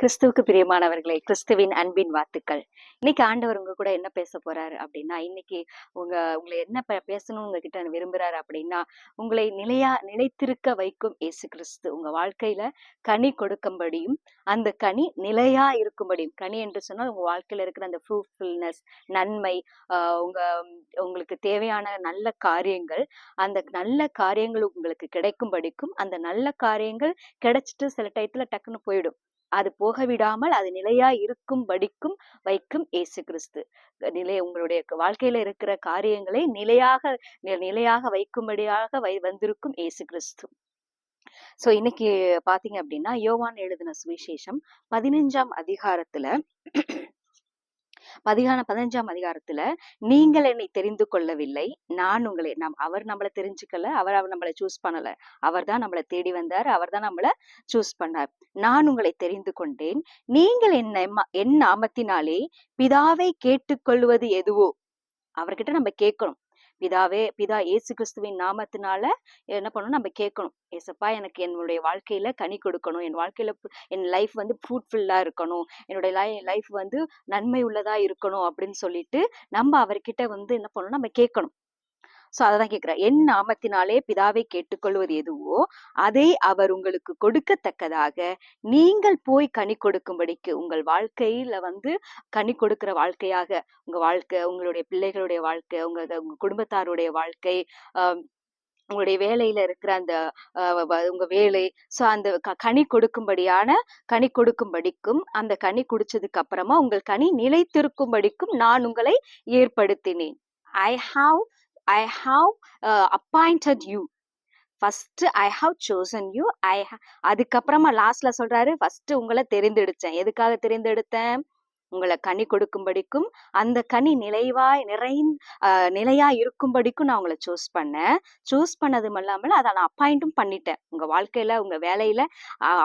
கிறிஸ்துவுக்கு பிரியமானவர்களே கிறிஸ்துவின் அன்பின் வாத்துக்கள். இன்னைக்கு ஆண்டவர் உங்க கூட என்ன பேச போறாரு அப்படின்னா இன்னைக்கு உங்க உங்களை என்ன பேசணும் உங்ககிட்ட விரும்புறாரு அப்படின்னா உங்களை நிலையா நிலைத்திருக்க வைக்கும் இயேசு கிறிஸ்து. உங்க வாழ்க்கையில கனி கொடுக்கும்படியும் அந்த கனி நிலையா இருக்கும்படியும் கனி என்று சொன்னால் உங்க வாழ்க்கையில இருக்கிற அந்த ஃப்ரூட்ஃபுல்னஸ் நன்மை உங்க உங்களுக்கு தேவையான நல்ல காரியங்கள் அந்த நல்ல காரியங்கள் உங்களுக்கு கிடைக்கும்படிக்கும் அந்த நல்ல காரியங்கள் கிடைச்சிட்டு சில டயத்துல டக்குன்னு போயிடும். அது போக விடாமல் அது நிலையா இருக்கும்படிக்கும் வைக்கும் ஏசு கிறிஸ்து. நிலை உங்களுடைய வாழ்க்கையில இருக்கிற காரியங்களை நிலையாக நிலையாக வைக்கும்படியாக வை வந்திருக்கும் ஏசு கிறிஸ்து. சோ இன்னைக்கு பாத்தீங்க அப்படின்னா யோவான் எழுதின சுவிசேஷம் பதினஞ்சாம் அதிகாரத்துல பதிகான பதினஞ்சாம் அதிகாரத்துல நீங்கள் என்னை தெரிந்து கொள்ளவில்லை. நான் உங்களை நம் அவர் நம்மளை தெரிஞ்சுக்கல. அவர் அவர் நம்மளை சூஸ் பண்ணல. அவர் தான் நம்மளை தேடி வந்தார். அவர் தான் நம்மளை சூஸ் பண்ணார். நான் உங்களை தெரிந்து கொண்டேன். நீங்கள் என்ன என் நாமத்தினாலே பிதாவை கேட்டுக்கொள்வது எதுவோ? அவர்கிட்ட நம்ம கேட்கணும். பிதாவே பிதா ஏசு கிறிஸ்துவின் நாமத்தினால என்ன பண்ணணும்? நம்ம கேட்கணும். ஏசப்பா எனக்கு என்னுடைய வாழ்க்கையில கனி கொடுக்கணும். என் வாழ்க்கையில என் லைஃப் வந்து ஃப்ரூட்ஃபுல்லா இருக்கணும். என்னுடைய லை லைஃப் வந்து நன்மை உள்ளதா இருக்கணும் அப்படின்னு சொல்லிட்டு நம்ம அவர்கிட்ட வந்து என்ன பண்ணணும்? நம்ம கேட்கணும். சோ அதான் கேக்குறேன் என் நாமத்தினாலே பிதாவை கேட்டுக்கொள்வது எதுவோ அதை அவர் உங்களுக்கு கொடுக்கத்தக்கதாக நீங்கள் போய் கனி கொடுக்கும்படிக்கு உங்கள் வாழ்க்கையில வந்து கனி கொடுக்கிற வாழ்க்கையாக உங்க வாழ்க்கை உங்களுடைய பிள்ளைகளுடைய வாழ்க்கை உங்க உங்க குடும்பத்தாருடைய வாழ்க்கை உங்களுடைய வேலையில இருக்கிற அந்த உங்க வேலை ஸோ அந்த க- கனி கொடுக்கும்படியான கனி கொடுக்கும்படிக்கும் அந்த கனி குடிச்சதுக்கு அப்புறமா உங்கள் கனி நிலைத்திருக்கும்படிக்கும் நான் உங்களை ஏற்படுத்தினேன். I have I have appointed you first I have chosen you I அதுக்கப்புறமா லாஸ்ட்ல சொல்றாரு ஃபர்ஸ்ட் உங்களை தெரிந்தெடுத்தேன். எதுக்காக தெரிந்தெடுத்தேன்? உங்களை கனி கொடுக்கும்படிக்கும் அந்த கனி நிலைவாய் நிறை நிலையா இருக்கும்படிக்கும் நான் உங்களை சூஸ் பண்ணேன். சூஸ் பண்ணதும் இல்லாமல் அதை நான் அப்பாயிண்ட்டும் பண்ணிட்டேன். உங்க வாழ்க்கையில உங்க வேலையில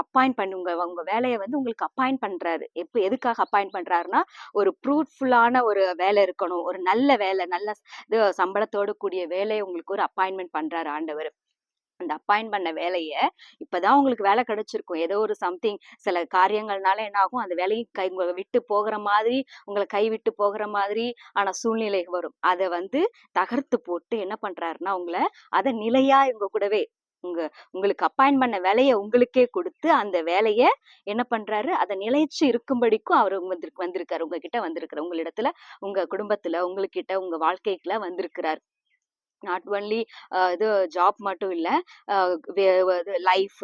அப்பாயிண்ட் பண்ணி உங்க உங்க வேலையை வந்து உங்களுக்கு அப்பாயிண்ட் பண்றாரு. எப்போ எதுக்காக அப்பாயிண்ட் பண்றாருன்னா ஒரு ப்ரூட்ஃபுல்லான ஒரு வேலை இருக்கணும். ஒரு நல்ல வேலை நல்ல இது சம்பளத்தோடு கூடிய வேலையை உங்களுக்கு ஒரு அப்பாயின்மெண்ட் பண்றாரு ஆண்டவர். அந்த அப்பாயின் பண்ண வேலையை இப்பதான் உங்களுக்கு வேலை கிடைச்சிருக்கும். ஏதோ ஒரு சம்திங் சில காரியங்கள்னால என்ன ஆகும்? அந்த வேலையை கை உங்களை விட்டு போகிற மாதிரி உங்களை கை விட்டு போகிற மாதிரி ஆன சூழ்நிலை வரும். அதை வந்து தகர்த்து போட்டு என்ன பண்றாருன்னா உங்களை அதை நிலையா இவங்க கூடவே உங்க உங்களுக்கு அப்பாயின் பண்ண வேலையை உங்களுக்கே கொடுத்து அந்த வேலையை என்ன பண்றாரு? அதை நிலைச்சு இருக்கும்படிக்கும் அவர் வந்திருக்கு வந்திருக்காரு. உங்ககிட்ட வந்திருக்கிறார் உங்களிடத்துல உங்க குடும்பத்துல உங்ககிட்ட உங்க வாழ்க்கைக்குள்ள வந்திருக்கிறார். நாட் ஒன்லி இது ஜாப் மட்டும் இல்ல லைஃப்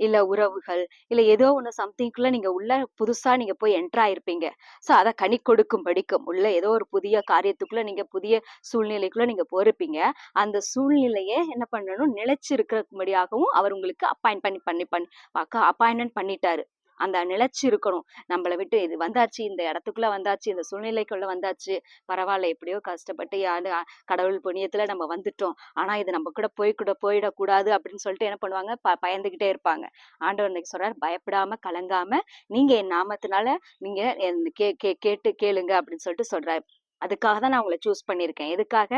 இல்லை உறவுகள் இல்லை ஏதோ ஒன்று சம்திங்குள்ள நீங்க உள்ள புதுசா நீங்க போய் என்டர் ஆயிருப்பீங்க. சோ அதை கனி கொடுக்கும் படிக்கும் உள்ள ஏதோ ஒரு புதிய காரியத்துக்குள்ள நீங்க புதிய சூழ்நிலைக்குள்ள நீங்க போயிருப்பீங்க. அந்த சூழ்நிலையை என்ன பண்ணணும்? நிலைச்சு இருக்கிறபடியாகவும் அவர் உங்களுக்கு அப்பாயிண்ட் பண்ணி பண்ணி பண்ணி அப்பாயின்மெண்ட் பண்ணிட்டாரு. அந்த நிலச்சி இருக்கணும். நம்மளை விட்டு இது வந்தாச்சு இந்த இடத்துக்குள்ள வந்தாச்சு இந்த சூழ்நிலைக்குள்ள வந்தாச்சு. பரவாயில்ல எப்படியோ கஷ்டப்பட்டு யாரு கடவுள் புண்ணியத்துல நம்ம வந்துட்டோம். ஆனா இது நம்ம கூட போய் கூட போயிடக்கூடாது அப்படின்னு சொல்லிட்டு என்ன பண்ணுவாங்க? ப பயந்துகிட்டே இருப்பாங்க. ஆண்டவர் இன்னைக்கு சொல்றாரு பயப்படாம கலங்காம நீங்க என் நாமத்தினால நீங்க கே கே கேட்டு கேளுங்க அப்படின்னு சொல்லிட்டு சொல்றாரு. அதுக்காக தான் நான் உங்களை சூஸ் பண்ணியிருக்கேன். எதுக்காக?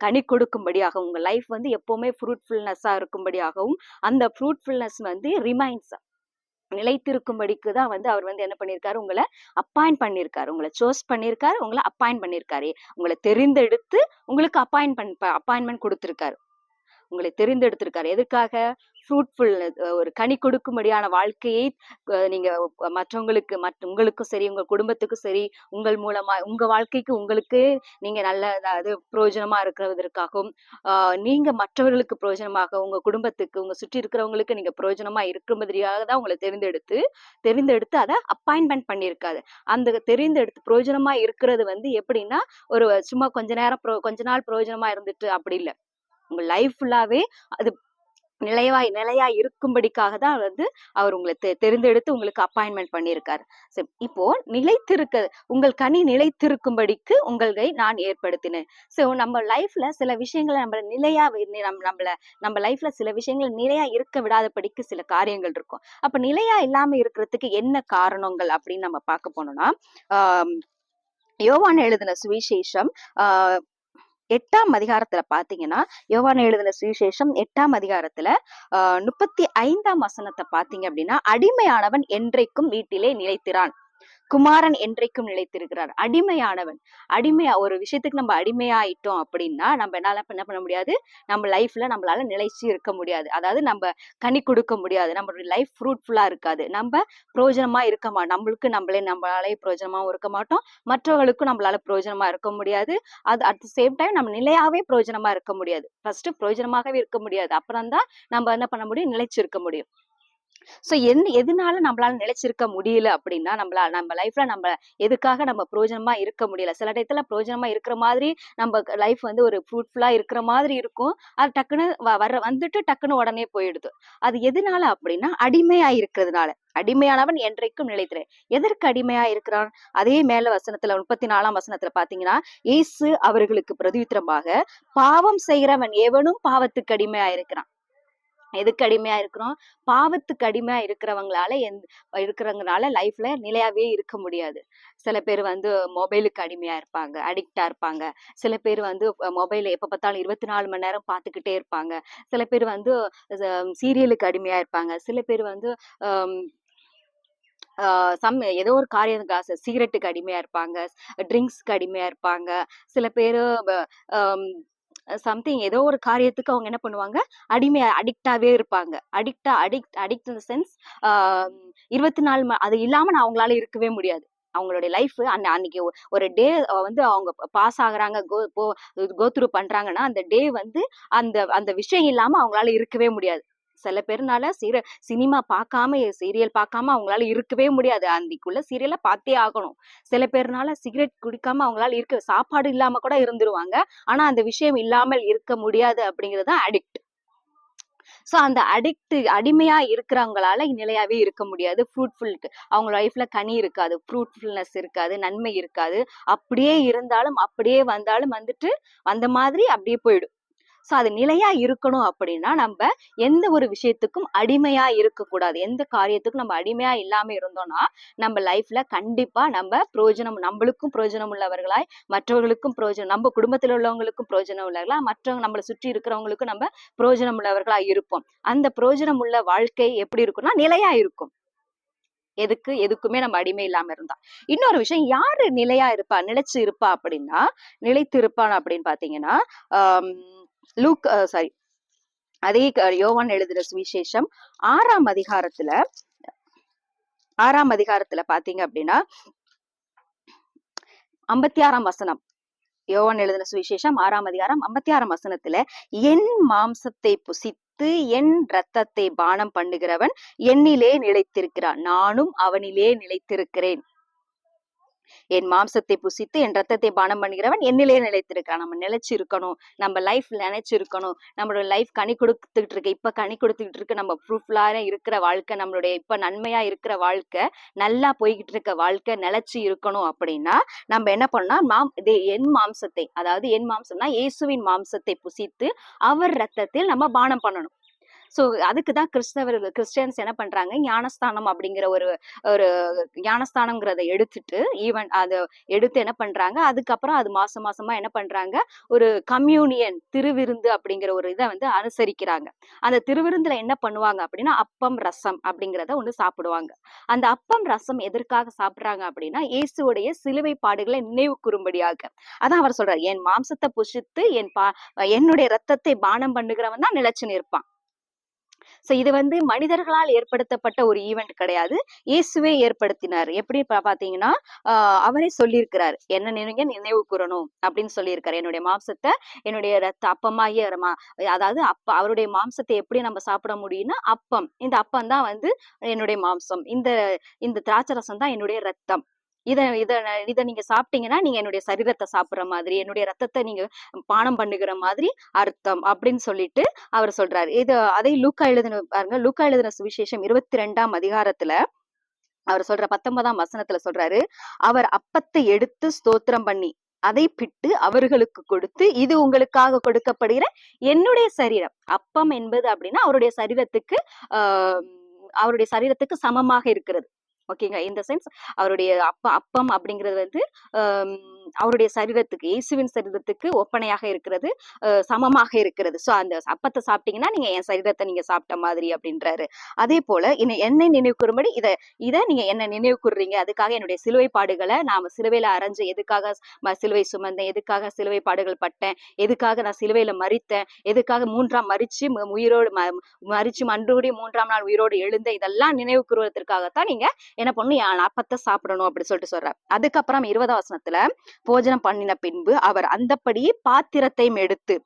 கனி கொடுக்கும்படியாக உங்கள் லைஃப் வந்து எப்போவுமே ஃப்ரூட்ஃபுல்னஸ்ஸாக இருக்கும்படியாகவும் அந்த ஃப்ரூட்ஃபுல்னஸ் வந்து ரிமைன்ஸ் நிலைத்திருக்கும்படிக்கு தான் வந்து அவர் வந்து என்ன பண்ணியிருக்காரு உங்களை அப்பாயிண்ட் பண்ணியிருக்காரு உங்களை சோஸ் பண்ணியிருக்காரு உங்களை அப்பாயிண்ட் பண்ணியிருக்காரு உங்களை தெரிந்தெடுத்து உங்களுக்கு அப்பாயிண்ட் பண் அப்பாயின்மெண்ட் கொடுத்துருக்காரு. உங்களை தெரிந்தெடுத்திருக்காரு. எதுக்காக? ஃப்ரூட்ஃபுல் ஒரு கனி கொடுக்கும்படியான வாழ்க்கையை நீங்க மற்றவங்களுக்கு மற்ற உங்களுக்கும் சரி உங்க குடும்பத்துக்கும் சரி உங்கள் மூலமா உங்க வாழ்க்கைக்கு உங்களுக்கு நீங்க நல்ல அதாவது பிரயோஜனமா இருக்கிறதற்காகவும் ஆஹ் நீங்க மற்றவர்களுக்கு பிரயோஜனமாக உங்க குடும்பத்துக்கு உங்க சுற்றி இருக்கிறவங்களுக்கு நீங்க பிரயோஜனமா இருக்கும்படியாக தான் உங்களை தெரிந்தெடுத்து தெரிந்தெடுத்து அதை அப்பாயின்மெண்ட் பண்ணியிருக்காது அந்த தெரிந்தெடுத்து பிரயோஜனமா இருக்கிறது வந்து எப்படின்னா ஒரு சும்மா கொஞ்ச நேரம் கொஞ்ச நாள் பிரயோஜனமா இருந்துட்டு அப்படி இல்ல. உங்க லைஃப் ஃபுல்லாவே அது நிலையாய் நிலையா இருக்கும்படிக்காக தான் வந்து அவர் உங்களை தெரிந்தெடுத்து உங்களுக்கு அப்பாயின்மெண்ட் பண்ணியிருக்காரு. இப்போ நிலைத்திருக்க உங்கள் கனி நிலைத்திருக்கும்படிக்கு உங்களை நான் ஏற்படுத்தினேன். சோ நம்ம லைஃப்ல சில விஷயங்களை நம்ம நிலையா நம்ம நம்மள நம்ம லைஃப்ல சில விஷயங்கள் நிலையா இருக்க விடாதபடிக்கு சில காரியங்கள் இருக்கும். அப்ப நிலையா இல்லாம இருக்கிறதுக்கு என்ன காரணங்கள் அப்படின்னு நம்ம பார்க்க போனோம்னா ஆஹ் யோவான் எழுதின சுவிசேஷம் ஆஹ் எட்டாம் அதிகாரத்துல பாத்தீங்கன்னா யோவான எழுதின சுவிசேஷம் எட்டாம் அதிகாரத்துல ஆஹ் முப்பத்தி ஐந்தாம் வசனத்தை பாத்தீங்க அப்படின்னா அடிமையானவன் என்றைக்கும் வீட்டிலே நிலைத்திறான் குமாரன் என்றைக்கும் நிலைத்திருக்கிறார். அடிமையானவன். அடிமையா ஒரு விஷயத்துக்கு நம்ம அடிமையாயிட்டோம் அப்படின்னா நம்ம என்னால என்ன பண்ண முடியாது? நம்ம லைஃப்ல நம்மளால நிலைச்சு இருக்க முடியாது. அதாவது நம்ம கனி கொடுக்க முடியாது. நம்மளுடைய லைஃப் ஃப்ரூட்ஃபுல்லா இருக்காது. நம்ம பிரயோஜனமா இருக்க மாட்டோம் நம்மளுக்கு நம்மளே நம்மளாலே பிரயோஜனமாவும் இருக்க மாட்டோம். மற்றவர்களுக்கும் நம்மளால பிரயோஜனமா இருக்க முடியாது. அது அட் த சேம் டைம் நம்ம நிலையாவே பிரயோஜனமா இருக்க முடியாது. ஃபர்ஸ்ட் பிரயோஜனமாகவே இருக்க முடியாது. அப்புறம் தான் நம்ம என்ன பண்ண முடியும்? நிலைச்சு இருக்க முடியும். சோ எந்த எதனால நம்மளால நிலைச்சிருக்க முடியல அப்படின்னா நம்மளால நம்ம லைஃப்ல நம்ம எதுக்காக நம்ம பிரயோஜனமா இருக்க முடியல? சில டயத்துல பிரயோஜனமா இருக்கிற மாதிரி நம்ம லைஃப் வந்து ஒரு ஃப்ரூட்ஃபுல்லா இருக்கிற மாதிரி இருக்கும். அது டக்குன்னு வ- வர வந்துட்டு டக்குன்னு உடனே போயிடுது. அது எதனால அப்படின்னா அடிமையா இருக்கிறதுனால. அடிமையானவன் என்றைக்கும் நிலைத்திறேன் எதற்கு அடிமையா இருக்கிறான்? அதே மேல வசனத்துல முப்பத்தி நாலாம் வசனத்துல பாத்தீங்கன்னா இயேசு அவர்களுக்கு பிரதித்திரமாக பாவம் செய்கிறவன் எவனும் பாவத்துக்கு அடிமையா இருக்கிறான். எதுக்கு அடிமையா இருக்கிறோம்? பாவத்துக்கு அடிமையா இருக்கிறவங்களால எந்த இருக்கிறவங்கனால லைஃப்ல நிலையாவே இருக்க முடியாது. சில பேர் வந்து மொபைலுக்கு அடிமையா இருப்பாங்க அடிக்டா இருப்பாங்க. சில பேர் வந்து மொபைல் எப்ப பார்த்தாலும் இருபத்தி நாலு மணி நேரம் பார்த்துக்கிட்டே இருப்பாங்க. சில பேர் வந்து சீரியலுக்கு அடிமையா இருப்பாங்க. சில பேர் வந்து ஆஹ் சம் ஏதோ ஒரு காரியம் சிகரெட்டுக்கு அடிமையா இருப்பாங்க ட்ரிங்க்ஸ்க்கு அடிமையா இருப்பாங்க. சில பேர் சம்திங் ஏதோ ஒரு காரியத்துக்கு அவங்க என்ன பண்ணுவாங்க? அடிமை அடிக்டாவே இருப்பாங்க. அடிக்டா அடிக்ட் அடிக்ட் இன் சென்ஸ் இருபத்தி நாலு அது இல்லாம நான் அவங்களால இருக்கவே முடியாது. அவங்களுடைய லைஃப் அந்த அன்னைக்கு ஒரு டே வந்து அவங்க பாஸ் ஆகுறாங்க கோ கோத்ரூ பண்றாங்கன்னா அந்த டே வந்து அந்த அந்த விஷயம் இல்லாம அவங்களால இருக்கவே முடியாது. சில பேர்னால சீர சினிமா பார்க்காம சீரியல் பார்க்காம அவங்களால இருக்கவே முடியாது. அன்னைக்குள்ள சீரியலை பார்த்தே ஆகணும். சில பேர்னால சிகரெட் குடிக்காம அவங்களால இருக்க சாப்பாடு இல்லாம கூட இருந்துருவாங்க. ஆனா அந்த விஷயம் இல்லாமல் இருக்க முடியாது அப்படிங்கிறது தான் அடிக்ட் ஸோ அந்த அடிக்ட் அடிமையா இருக்கிறவங்களால நிலையாவே இருக்க முடியாது. ஃப்ரூட்ஃபுல் அவங்க லைஃப்ல கனி இருக்காது. ஃப்ரூட்ஃபுல்னஸ் இருக்காது. நன்மை இருக்காது. அப்படியே இருந்தாலும் அப்படியே வந்தாலும் வந்துட்டு அந்த மாதிரி அப்படியே போயிடும். ஸோ அது நிலையா இருக்கணும் அப்படின்னா நம்ம எந்த ஒரு விஷயத்துக்கும் அடிமையா இருக்கக்கூடாது. எந்த காரியத்துக்கும் நம்ம அடிமையா இல்லாம இருந்தோம்னா நம்ம லைஃப்ல கண்டிப்பா நம்ம பிரயோஜனம் நம்மளுக்கும் பிரயோஜனம் உள்ளவர்களாய் மற்றவர்களுக்கும் பிரயோஜனம் நம்ம குடும்பத்தில் உள்ளவங்களுக்கும் பிரயோஜனம் உள்ளவர்களா மற்றவங்க நம்மளை சுற்றி இருக்கிறவங்களுக்கும் நம்ம பிரயோஜனம் உள்ளவர்களா இருப்போம். அந்த பிரயோஜனம் உள்ள வாழ்க்கை எப்படி இருக்கும்னா நிலையா இருக்கும். எதுக்கு எதுக்குமே நம்ம அடிமை இல்லாம இருந்தா. இன்னொரு விஷயம் யாரு நிலையா இருப்பா நிலைச்சு இருப்பா அப்படின்னா நிலைத்து இருப்பான் அப்படின்னு பாத்தீங்கன்னா லூக் சாரி அதே யோவான் எழுதுற சுவிசேஷம் ஆறாம் அதிகாரத்துல ஆறாம் அதிகாரத்துல பாத்தீங்க அப்படின்னா ஐம்பத்தி ஆறாம் வசனம். யோவான் எழுதின சுவிசேஷம் ஆறாம் அதிகாரம் ஐம்பத்தி ஆறாம் வசனத்துல என் மாம்சத்தை புசித்து என் ரத்தத்தை பானம் பண்ணுகிறவன் என்னிலே நிலைத்திருக்கிறான். நானும் அவனிலே நிலைத்திருக்கிறேன். என் மாம்சத்தை புசித்து என் ரத்தத்தை பானம் பண்ணுகிறவன் என்னிலே நிலைத்திருக்கான் நம்ம நிலைச்சிருக்கணும். நம்ம லைஃப் நினைச்சு இருக்கணும் நம்மளோட லைஃப் கனி கொடுத்துக்கிட்டு இருக்கு. இப்ப கனி கொடுத்துக்கிட்டு இருக்கு நம்ம ப்ரூஃப்லாக இருக்கிற வாழ்க்கை நம்மளுடைய இப்ப நன்மையா இருக்கிற வாழ்க்கை நல்லா போய்கிட்டு இருக்க வாழ்க்கை நிலைச்சு இருக்கணும் அப்படின்னா நம்ம என்ன பண்ணா மாம் இது என் மாம்சத்தை அதாவது என் மாம்சம்னா இயேசுவின் மாம்சத்தை புசித்து அவர் ரத்தத்தில் நம்ம பானம் பண்ணணும். சோ அதுக்கு தான் கிறிஸ்தவர்கள் கிறிஸ்டியன்ஸ் என்ன பண்றாங்க? ஞானஸ்தானம் அப்படிங்கிற ஒரு ஒரு ஞானஸ்தானம்ங்கிறத எடுத்துட்டு ஈவன் அதை எடுத்து என்ன பண்றாங்க? அதுக்கப்புறம் அது மாசம் மாசமா என்ன பண்றாங்க? ஒரு கம்யூனியன் திருவிருந்து அப்படிங்கிற ஒரு இதை வந்து அனுசரிக்கிறாங்க. அந்த திருவிருந்துல என்ன பண்ணுவாங்க அப்படின்னா அப்பம் ரசம் அப்படிங்கிறத ஒண்ணு சாப்பிடுவாங்க. அந்த அப்பம் ரசம் எதற்காக சாப்பிடுறாங்க அப்படின்னா இயேசுடைய சிலுவை பாடுகளை நினைவு கூறும்படியாக. அதான் அவர் சொல்றாரு என் மாம்சத்தை புஷித்து என் பா என்னுடைய ரத்தத்தை பானம் பண்ணுகிறவன் தான் நிலைச்சு நிற்பான். சோ இது வந்து மனிதர்களால் ஏற்படுத்தப்பட்ட ஒரு ஈவெண்ட் கிடையாது. இயேசுவே ஏற்படுத்தினார். எப்படி பார்த்தீங்கன்னா பாத்தீங்கன்னா அவரே சொல்லியிருக்கிறார். என்ன நினைங்க நினைவு கூறணும் அப்படின்னு சொல்லியிருக்காரு. என்னுடைய மாம்சத்தை என்னுடைய ரத்த அப்பமாகிய அதாவது அப்ப அவருடைய மாம்சத்தை எப்படி நம்ம சாப்பிட முடியும்னா அப்பம். இந்த அப்பம் தான் வந்து என்னுடைய மாம்சம். இந்த இந்த திராட்சை ரசம் தான் என்னுடைய ரத்தம். இதை இதை இதை நீங்க சாப்பிட்டீங்கன்னா நீங்க என்னுடைய சரீரத்தை சாப்பிட்ற மாதிரி என்னுடைய ரத்தத்தை நீங்க பானம் பண்ணுகிற மாதிரி அர்த்தம் அப்படின்னு சொல்லிட்டு அவர் சொல்றாரு. இது அதை லூக்கா எழுதின பாருங்க லூக்கா எழுதின சுவிசேஷம் இருபத்தி ரெண்டாம் அதிகாரத்துல அவர் சொல்ற பத்தொன்பதாம் வசனத்துல சொல்றாரு அவர் அப்பத்தை எடுத்து ஸ்தோத்திரம் பண்ணி அதை பிட்டு அவர்களுக்கு கொடுத்து இது உங்களுக்காக கொடுக்கப்படுகிற என்னுடைய சரீரம். அப்பம் என்பது அப்படின்னா அவருடைய சரீரத்துக்கு அவருடைய சரீரத்துக்கு சமமாக இருக்கிறது. ஓகேங்க இந்த சென்ஸ் அவருடைய அப்பா அப்பம் அப்படிங்கிறது வந்து அவருடைய சரீரத்துக்கு இயேசுவின் சரீரத்துக்கு ஒப்பனையாக இருக்கிறது சமமாக இருக்கிறது. சோ அந்த அப்பத்தை சாப்பிட்டீங்கன்னா நீங்க என் சரீரத்தை நீங்க சாப்பிட்ட மாதிரி அப்படின்றாரு. அதே போல என்னை நினைவு கூறும்படி இதை நீங்க என்ன நினைவு கூறுறீங்க அதுக்காக என்னுடைய சிலுவை பாடுகளை நாம சிலுவையில அரைஞ்சு எதுக்காக சிலுவை சுமந்தேன் எதுக்காக சிலுவை பாடுகள் பட்டேன் எதுக்காக நான் சிலுவையில மறித்தேன் எதுக்காக மூன்றாம் மறிச்சு உயிரோடு ம- மறிச்சு மன்றுபடி மூன்றாம் நாள் உயிரோடு எழுந்த இதெல்லாம் நினைவு கூறுவதற்காகத்தான் நீங்க என்ன பண்ணணும் அப்பத்தை சாப்பிடணும் அப்படின்னு சொல்லிட்டு சொல்ற அதுக்கப்புறம் இருபதாம் வசனத்துல போஜனம் பண்ணின பின்பு அவர் அந்தப்படியே பாத்திரத்தையும் எடுத்து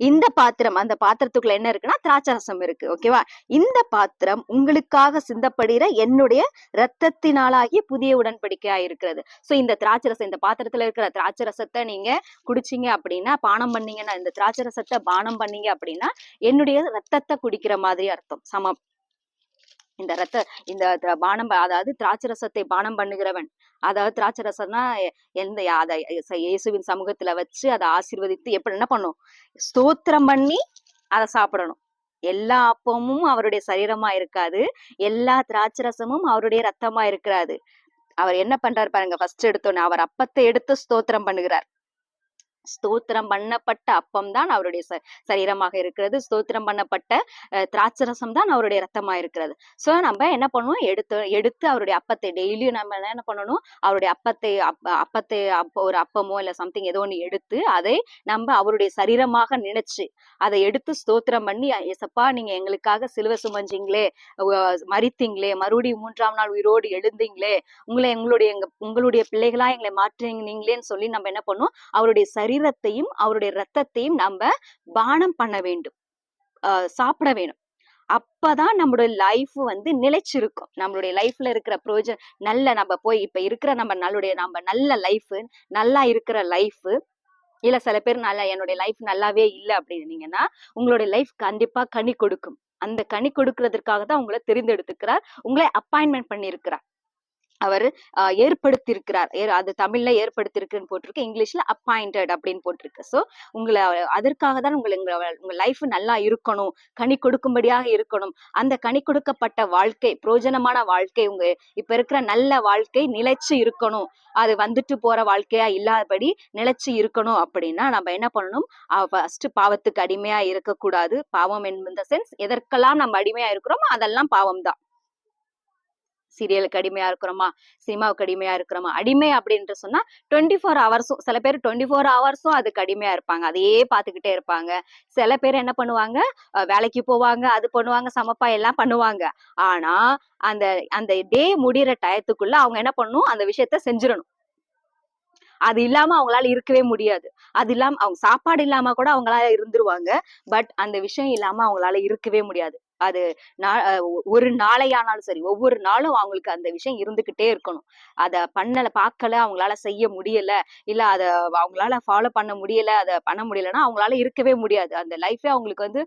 இந்த பாத்திரம் அந்த பாத்திரத்துக்குள்ள என்ன இருக்குன்னா திராட்சரசம் இருக்கு ஓகேவா இந்த பாத்திரம் உங்களுக்காக சிந்தப்படுகிற என்னுடைய ரத்தத்தினாலாகிய புதிய உடன்படிக்கையா இருக்கிறது. சோ இந்த திராட்சரசம் இந்த பாத்திரத்துல இருக்கிற திராட்சரசத்தை நீங்க குடிச்சீங்க அப்படின்னா பானம் பண்ணீங்கன்னா இந்த திராட்சரசத்தை பானம் பண்ணீங்க அப்படின்னா என்னுடைய ரத்தத்தை குடிக்கிற மாதிரி அர்த்தம். சமம். இந்த ரத்த இந்த பானம் அதாவது திராட்சை ரசத்தை பானம் பண்ணுகிறவன். அதாவது திராட்சை ரசம்னா எந்த அதை இயேசுவின் சமூகத்துல வச்சு அதை ஆசீர்வதித்து எப்படி என்ன பண்ணும்? ஸ்தோத்திரம் பண்ணி அதை சாப்பிடணும். எல்லா அப்பமும் அவருடைய சரீரமா இருக்காது. எல்லா திராட்சை ரசமும் அவருடைய ரத்தமா இருக்கிறாது. அவர் என்ன பண்றாரு பாருங்க ஃபர்ஸ்ட் எடுத்தோன்னே அவர் அப்பத்தை எடுத்து ஸ்தோத்திரம் பண்ணுகிறார். ஸ்தோத்திரம் பண்ணப்பட்ட அப்பம் தான் அவருடைய சரீரமாக இருக்கிறது. ஸ்தோத்திரம் பண்ணப்பட்ட திராட்சரசம் தான் அவருடைய ரத்தமா இருக்கிறது. சோ நம்ம என்ன பண்ணுவோம்? எடுத்து எடுத்து அவருடைய அப்பத்தை டெய்லியும் நம்ம என்ன பண்ணணும்? அவருடைய அப்பத்தை அப்பத்தை அப்ப ஒரு அப்பமோ இல்ல சம்திங் ஏதோ ஒண்ணு எடுத்து அதை நம்ம அவருடைய சரீரமாக நினைச்சு அதை எடுத்து ஸ்தோத்திரம் பண்ணி எசப்பா நீங்க எங்களுக்காக சிலுவை சுமஞ்சிங்களே மறித்தீங்களே மறுபடியும் மூன்றாம் நாள் உயிரோடு எழுந்தீங்களே உங்களை எங்களுடைய எங்க உங்களுடைய பிள்ளைகளா எங்களை மாற்றினீங்களேன்னு சொல்லி நம்ம என்ன பண்ணுவோம்? அவருடைய சரீரத்தையும் அவருடைய ரத்தத்தையும் நம்ம பானம் பண்ண வேண்டும். ஆஹ் சாப்பிட வேணும். அப்பதான் நம்மளுடைய லைஃப் வந்து நிலைச்சிருக்கும். நம்மளுடைய லைஃப்ல இருக்கிற ப்ரோஜன் நல்ல நம்ம போய் இப்ப இருக்கிற நம்ம நல்லுடைய நம்ம நல்ல லைஃப் நல்லா இருக்கிற லைஃப் இல்ல சில பேர் நல்லா என்னுடைய லைஃப் நல்லாவே இல்லை அப்படின்னீங்கன்னா உங்களுடைய லைஃப் கண்டிப்பா கனி கொடுக்கும். அந்த கனி கொடுக்கறதுக்காக தான் உங்களை தெரிந்தெடுத்துக்கிறார். உங்களை அப்பாயின்மெண்ட் பண்ணியிருக்கிறார். அவர் ஏற்படுத்தியிருக்கிறார். ஏ- அது தமிழ்ல ஏற்படுத்தியிருக்குன்னு போட்டிருக்கு இங்கிலீஷ்ல அப்பாயிண்டட் அப்படின்னு போட்டிருக்கு. ஸோ உங்களை அதற்காக தான் உங்களை உங்க உங்க லைஃப் நல்லா இருக்கணும் கனி கொடுக்கும்படியாக இருக்கணும். அந்த கனி கொடுக்கப்பட்ட வாழ்க்கை பிரயோஜனமான வாழ்க்கை உங்க இப்ப இருக்கிற நல்ல வாழ்க்கை நிலைச்சு இருக்கணும். அது வந்துட்டு போற வாழ்க்கையா இல்லாதபடி நிலைச்சு இருக்கணும் அப்படின்னா நம்ம என்ன பண்ணணும்? ஃபர்ஸ்ட் பாவத்துக்கு அடிமையா இருக்கக்கூடாது. பாவம் இந்த சென்ஸ் எதற்கெல்லாம் நம்ம அடிமையா இருக்கிறோமோ அதெல்லாம் பாவம் தான் சீரியலுக்கு அடிமையா இருக்கிறோமா? சினிமாவுக்கு அடிமையா இருக்கிறோமா? அடிமை அப்படின்ட்டு சொன்னா டுவெண்ட்டி ஃபோர் ஹவர்ஸும் சில பேர் டுவெண்ட்டி ஃபோர் ஹவர்ஸும் அதுக்கு அடிமையா இருப்பாங்க. அதையே பார்த்துக்கிட்டே இருப்பாங்க. சில பேர் என்ன பண்ணுவாங்க? வேலைக்கு போவாங்க அது பண்ணுவாங்க சமப்பா எல்லாம் பண்ணுவாங்க. ஆனா அந்த அந்த டே முடிகிற டயத்துக்குள்ள அவங்க என்ன பண்ணணும்? அந்த விஷயத்த செஞ்சிடணும். அது இல்லாம அவங்களால இருக்கவே முடியாது. அது இல்லாம அவங்க சாப்பாடு இல்லாம கூட அவங்களால இருந்துருவாங்க. பட் அந்த விஷயம் இல்லாம அவங்களால இருக்கவே முடியாது. அது நா- ஒரு நாளையானாலும் சரி ஒவ்வொரு நாளும் அவங்களுக்கு அந்த விஷயம் இருந்துகிட்டே இருக்கணும். அதை பண்ணல பார்க்கல அவங்களால செய்ய முடியல இல்ல அதை அவங்களால ஃபாலோ பண்ண முடியல அதை பண்ண முடியலன்னா அவங்களால இருக்கவே முடியாது. அந்த லைஃபே அவங்களுக்கு வந்து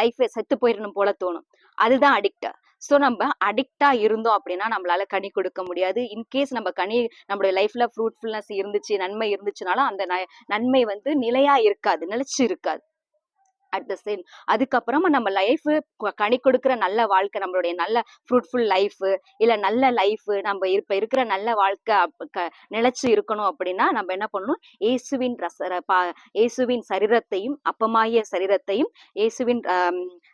லைஃபே செத்து போயிடணும் போல தோணும். அதுதான் அடிக்ட் ஸோ நம்ம அடிக்டா இருந்தோம் அப்படின்னா நம்மளால கனி கொடுக்க முடியாது. இன்கேஸ் நம்ம கனி நம்மளுடைய லைஃப்ல ஃப்ரூட்ஃபுல்னஸ் இருந்துச்சு நன்மை இருந்துச்சுனாலும் அந்த ந- நன்மை வந்து நிலையா இருக்காது நிலைச்சு இருக்காது. அட் த சேம் அதுக்கப்புறமா நம்ம லைஃப் கனி கொடுக்குற நல்ல வாழ்க்கை நம்மளுடைய நல்ல ஃப்ரூட்ஃபுல் லைஃப் இல்ல நல்ல லைஃப் நம்ம இப்போ இருக்கிற நல்ல வாழ்க்கை க- நிலைச்சு இருக்கணும் அப்படின்னா நம்ம என்ன பண்ணணும்? இயேசுவின் ரச ர- பா- இயேசுவின் சரீரத்தையும் அப்பமாகிய சரீரத்தையும் இயேசுவின்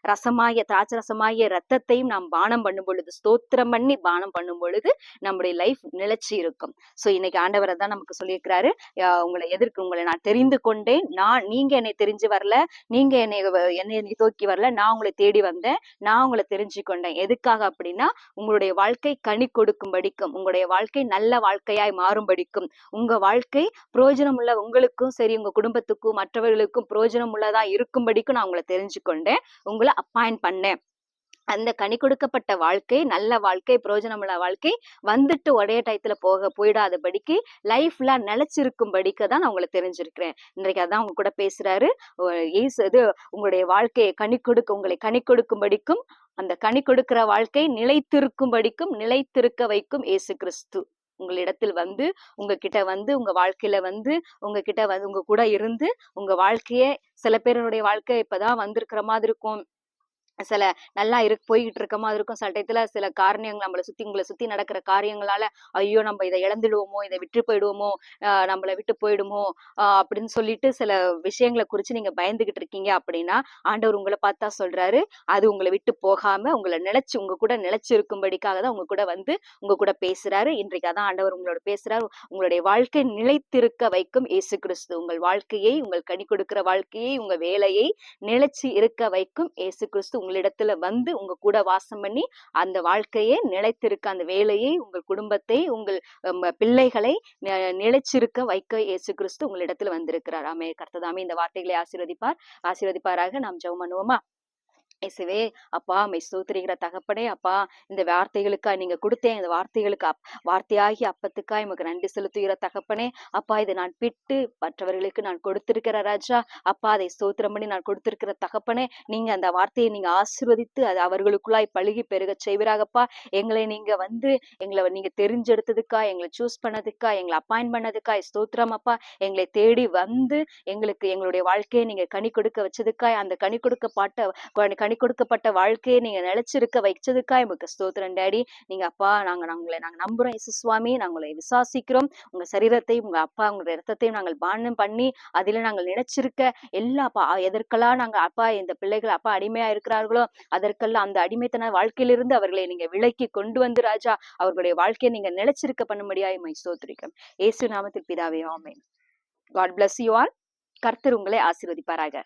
ரசமாய திராட்சை ரசமாய ரத்தத்தையும் நாம் பானம் பண்ணும் பொழுது ஸ்தோத்திரம் பண்ணி பானம் பண்ணும் பொழுது நம்முடைய லைஃப் நிலைச்சு இருக்கும். ஸோ இன்னைக்கு ஆண்டவரை தான் நமக்கு சொல்லியிருக்கிறாரு. அஹ் உங்களை எதிர்க்கு உங்களை நான் தெரிந்து கொண்டேன். நான் நீங்க என்னை தெரிஞ்சு வரல. நீங்க என்னை என்னை நீ தூக்கி வரல நான் உங்களை தேடி வந்தேன் நான் உங்களை தெரிஞ்சு கொண்டேன் எதுக்காக அப்படின்னா உங்களுடைய வாழ்க்கை கனி கொடுக்கும்படிக்கும் உங்களுடைய வாழ்க்கை நல்ல வாழ்க்கையாய் மாறும்படிக்கும். உங்க வாழ்க்கை பிரயோஜனம் உள்ள உங்களுக்கும் சரி உங்க குடும்பத்துக்கும் மற்றவர்களுக்கும் பிரயோஜனம் உள்ளதா இருக்கும்படிக்கும் நான் உங்களை தெரிஞ்சு கொண்டேன் உங்களை அப்பாயிண்ட் பண்ணேன். அந்த கனி கொடுக்கப்பட்ட வாழ்க்கை நல்ல வாழ்க்கை பிரயோஜனமுள்ள வாழ்க்கை வந்துட்டு ஒரே டயத்துல போக போயிடாதபடிக்கு லைஃப்ல நிலைச்சிருக்கும்படிக்க தான் நான் உங்களை தெரிஞ்சிருக்கிறேன். இன்றைக்கு அதான் உங்க கூட பேசுறாரு. இயேசு இது உங்களுடைய வாழ்க்கையை கனி கொடுக்க உங்களை கனி கொடுக்கும்படிக்கும் அந்த கனி கொடுக்கிற வாழ்க்கை நிலைத்திருக்கும்படிக்கும் நிலைத்திருக்க வைக்கும் ஏசு கிறிஸ்து. உங்களிடத்தில் வந்து உங்ககிட்ட வந்து உங்க வாழ்க்கையில வந்து உங்ககிட்ட வந்து உங்க கூட இருந்து உங்க வாழ்க்கைய சில பேருடைய வாழ்க்கை இப்பதான் வந்திருக்கிற மாதிரி இருக்கும். சில நல்லா இரு போய்கிட்டு இருக்க மாதிரி இருக்கும் சில டயத்துல சில காரணியங்கள் நம்மளை சுத்தி உங்களை சுத்தி நடக்கிற காரியங்களால ஐயோ நம்ம இதை இழந்துடுவோமோ இதை விட்டு போயிடுவோமோ நம்மளை விட்டு போயிடுமோ அப்படின்னு சொல்லிட்டு சில விஷயங்களை குறிச்சு நீங்க பயந்துகிட்டு இருக்கீங்க அப்படின்னா ஆண்டவர் உங்களை பார்த்தா சொல்றாரு அது உங்களை விட்டு போகாம உங்களை நிலைச்சு உங்க கூட நிலைச்சு இருக்கும்படிக்காக தான் உங்க கூட வந்து உங்க கூட பேசுறாரு. இன்றைக்கு அதான் ஆண்டவர் உங்களோட பேசுறாரு. உங்களுடைய வாழ்க்கை நிலைத்திருக்க வைக்கும் இயேசு கிறிஸ்து. உங்கள் வாழ்க்கையை உங்கள் கனி கொடுக்கிற வாழ்க்கையை உங்க வேலையை நிலைச்சு இருக்க வைக்கும் இயேசு கிறிஸ்து. உங்களிடத்துல வந்து உங்க கூட வாசம் பண்ணி அந்த வாழ்க்கையை நிலைத்திருக்க அந்த வேலையை உங்கள் குடும்பத்தை உங்கள் பிள்ளைகளை நிலைச்சிருக்க வைக்க இயேசு கிறிஸ்து உங்களிடத்துல வந்திருக்கிறார். ஆமே கர்த்ததாமே இந்த வார்த்தைகளை ஆசீர்வதிப்பார். ஆசீர்வதிப்பாராக. நாம் ஜெபம் பண்ணுவோமா? இயேசுவே அப்பா மை ஸ்தோத்திரிகிற தகப்பனே அப்பா இந்த வார்த்தைகளுக்காய் நீங்க கொடுத்தேன் இந்த வார்த்தைகளுக்கு அப் வார்த்தையாகி அப்பத்துக்காய் உமக்கு நன்றி செலுத்துகிற தகப்பனே அப்பா இதை நான் பிட்டு மற்றவர்களுக்கு நான் கொடுத்திருக்கிற ராஜா அப்பா அதை ஸ்தோத்திரம் பண்ணி நான் கொடுத்திருக்கிற தகப்பனே நீங்க அந்த வார்த்தையை நீங்க ஆசிர்வதித்து அது அவர்களுக்குள்ளாய் பழுகி பெருக செய்வீராகப்பா. எங்களை நீங்க வந்து எங்களை நீங்க தெரிஞ்செடுத்ததுக்கா எங்களை சூஸ் பண்ணதுக்கா எங்களை அப்பாயின் பண்ணதுக்காய் ஸ்தோத்திரம் அப்பா. எங்களை தேடி வந்து எங்களுக்கு எங்களுடைய வாழ்க்கையை நீங்க கனி கொடுக்க வச்சதுக்காய் அந்த கனி கொடுக்க கொடுக்கப்பட்ட கனி கொடுக்கப்பட்ட வாழ்க்கையை நீங்க நிலைச்சிருக்க வைச்சதுக்கா எமக்கு ஸ்தோத்திரம் டேடி. நீங்க அப்பா நாங்க உங்களை நாங்க நம்புறோம் இசு சுவாமி நாங்களை விசுவாசிக்கிறோம். உங்க சரீரத்தையும் உங்க அப்பா உங்களுடைய ரத்தத்தையும் நாங்கள் பானம் பண்ணி அதில நாங்கள் நினைச்சிருக்க எல்லா அப்பா எதற்கெல்லாம் நாங்க அப்பா இந்த பிள்ளைகள் அப்பா அடிமையா இருக்கிறார்களோ அதற்கெல்லாம் அந்த அடிமைத்தன வாழ்க்கையிலிருந்து அவர்களை நீங்க விலக்கி கொண்டு வந்து ராஜா அவர்களுடைய வாழ்க்கையை நீங்க நிலைச்சிருக்க பண்ண மை ஸ்தோத்திரிக்கும் ஏசு நாமத்தில் பிதாவே ஆமேன். காட் பிளஸ் யூ ஆல் கர்த்தர் உங்களை ஆசீர்வதிப்பாராக.